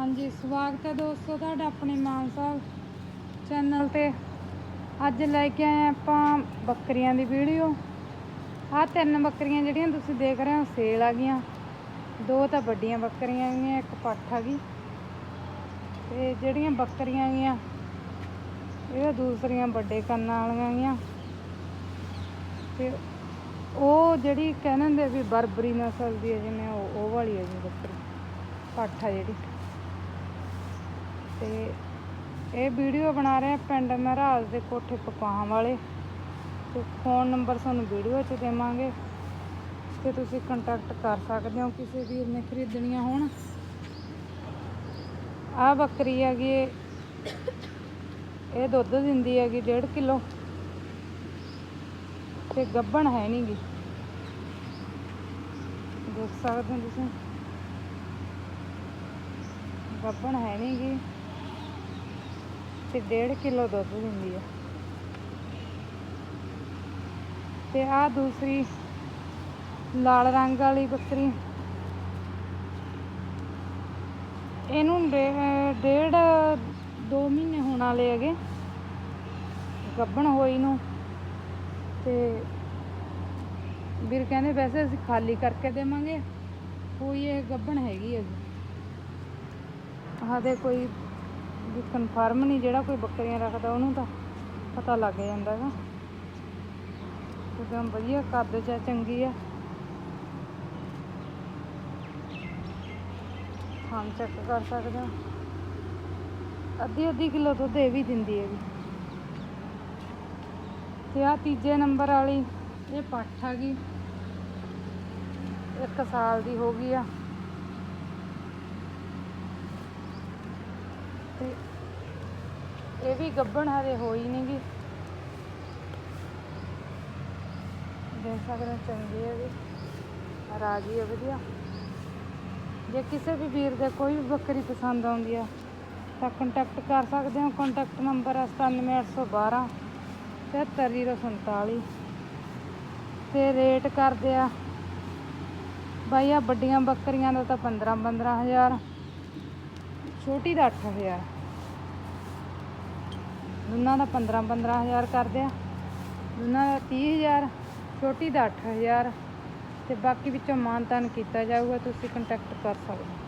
ਹਾਂਜੀ, ਸਵਾਗਤ ਹੈ ਦੋਸਤੋ ਤੁਹਾਡਾ ਆਪਣੇ ਮਾਨ ਸਾਹਿਬ ਚੈਨਲ ਤੇ। ਅੱਜ ਲੈ ਕੇ ਆਏ ਆਪਾਂ ਬੱਕਰੀਆਂ ਦੀ ਵੀਡੀਓ। ਆਹ ਤਿੰਨ ਬੱਕਰੀਆਂ ਜਿਹੜੀਆਂ ਤੁਸੀਂ ਦੇਖ ਰਹੇ ਹੋ, ਸੇਲ ਆ ਗਈਆਂ। ਦੋ ਤਾਂ ਵੱਡੀਆਂ ਬੱਕਰੀਆਂ ਗਈਆਂ ਇੱਕ ਪੱਠ ਆ ਗਈ। ਤੇ ਜਿਹੜੀਆਂ ਬੱਕਰੀਆਂ ਗਈਆਂ, ਇਹ ਤਾਂ ਦੂਸਰੀਆਂ ਵੱਡੇ ਕੰਨਾਂ ਵਾਲੀਆਂ ਗਈਆਂ। ਤੇ ਉਹ ਜਿਹੜੀ ਕਹਿੰਦੇ ਹੁੰਦੇ ਵੀ ਬਰਬਰੀ ਨਸਲ ਦੀ ਹੈ, ਜਿਵੇਂ ਉਹ ਉਹ ਵਾਲੀ ਹੈ ਜੀ ਬੱਕਰੀ, ਪੱਠ ਆ ਜਿਹੜੀ। ਤੇ ਇਹ ਵੀਡੀਓ ਬਣਾ ਰਹੇ ਆ ਪਿੰਡ ਮਹਾਰਾਜ ਦੇ ਕੋਠੇ ਕਪਾਹਾਂ ਵਾਲੇ। ਤੇ ਫੋਨ ਨੰਬਰ ਤੁਹਾਨੂੰ ਵੀਡੀਓ 'ਚ ਦੇਵਾਂਗੇ। ਤੇ ਤੁਸੀਂ ਕੰਟੈਕਟ ਕਰ ਸਕਦੇ ਹੋ ਕਿਸੇ ਵੀਰ ਨੇ ਖਰੀਦਣੀਆਂ ਹੋਣ। ਆਹ ਬੱਕਰੀ ਹੈਗੀ ਇਹ ਦੁੱਧ ਦਿੰਦੀ ਹੈਗੀ 1.5 ਕਿਲੋ। ਤੇ ਗੱਬਣ ਹੈ ਨੀ ਗੀ। ਦੇਖ ਸਕਦੇ ਹੋ ਤੁਸੀਂ। ਗੱਬਣ ਹੈ ਨੀ ਗੀ। ਤੇ 1.5 ਕਿਲੋ ਦੁੱਧ ਦਿੰਦੀ ਆ। ਤੇ ਆ ਦੂਸਰੀ ਲਾਲ ਰੰਗ ਵਾਲੀ ਬੱਕਰੀ। ਇਹਨੂੰ ਡੇਢ ਦੋ ਮਹੀਨੇ ਹੋਣ ਵਾਲੇ ਹੈਗੇ। ਗੱਭਣ ਹੋਈ ਨੂੰ। ਤੇ ਵੀਰ ਕਹਿੰਦੇ ਵੈਸੇ ਅਸੀਂ ਖਾਲੀ ਕਰਕੇ ਦੇਵਾਂਗੇ। ਕੋਈ ਇਹ ਗੱਭਣ ਹੈਗੀ ਹੈ ਆਹ ਆਦੇ ਕੋਈ ਵੀ ਕਨਫਰਮ ਨਹੀਂ ਜਿਹੜਾ ਕੋਈ ਬੱਕਰੀਆਂ ਰੱਖਦਾ ਉਹਨੂੰ ਤਾਂ ਪਤਾ ਲੱਗ ਜਾਂਦਾ ਹੈਗਾ। ਕਿਉਂਕਿ ਵਧੀਆ, ਕੱਦ ਚ ਚੰਗੀ ਆ। ਹਾਂ ਚੈੱਕ ਕਰ ਸਕਦੇ। ਹੋ ਅੱਧੀ ਅੱਧੀ ਕਿਲੋ ਦੁੱਧ ਇਹ ਵੀ ਦਿੰਦੀ ਹੈ ਵੀ। ਤੇ ਆ ਤੀਜੇ ਨੰਬਰ ਵਾਲੀ, ਇਹ ਪੱਠ ਆ ਗਈ ਇੱਕ ਸਾਲ ਦੀ ਹੋ ਗਈ ਆ। ਤੇ ਇਹ ਵੀ ਗੱਬਣ ਹਰੇ ਹੋਈ ਨੀ ਗੀ। ਦੇਖ ਸਕਦੇ ਹੋ, ਚੰਗੀ ਹੈ ਵੀ। ਰਾਜੀ ਹੈ ਵਧੀਆ। ਜੇ ਕਿਸੇ ਵੀ ਵੀਰ ਦੇ ਕੋਈ ਵੀ ਬੱਕਰੀ ਪਸੰਦ ਆਉਂਦੀ ਆ, ਤਾਂ ਕੰਟੈਕਟ ਕਰ ਸਕਦੇ ਹੋ। ਕੰਟੈਕਟ ਨੰਬਰ ਹੈ 97812 73047 ਤੇ ਰੇਟ ਕਰਦੇ ਆ, ਬਾਈ ਆ ਵੱਡੀਆਂ ਬੱਕਰੀਆਂ ਦਾ ਤਾਂ 15 15000 ਛੋਟੀ ਦਾ 8000 ਦੋਨਾਂ ਦਾ 15 15000 ਕਰਦੇ ਆ। ਦੋਨਾਂ ਦਾ 30000 ਛੋਟੀ ਦਾ 8000 ਤੇ ਬਾਕੀ ਵਿੱਚੋਂ ਮਾਨਤਾਨ ਕੀਤਾ ਜਾਊਗਾ, ਤੁਸੀਂ ਕੰਟੈਕਟ ਕਰ ਸਕਦੇ ਹੋ।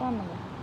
ਧੰਨਵਾਦ।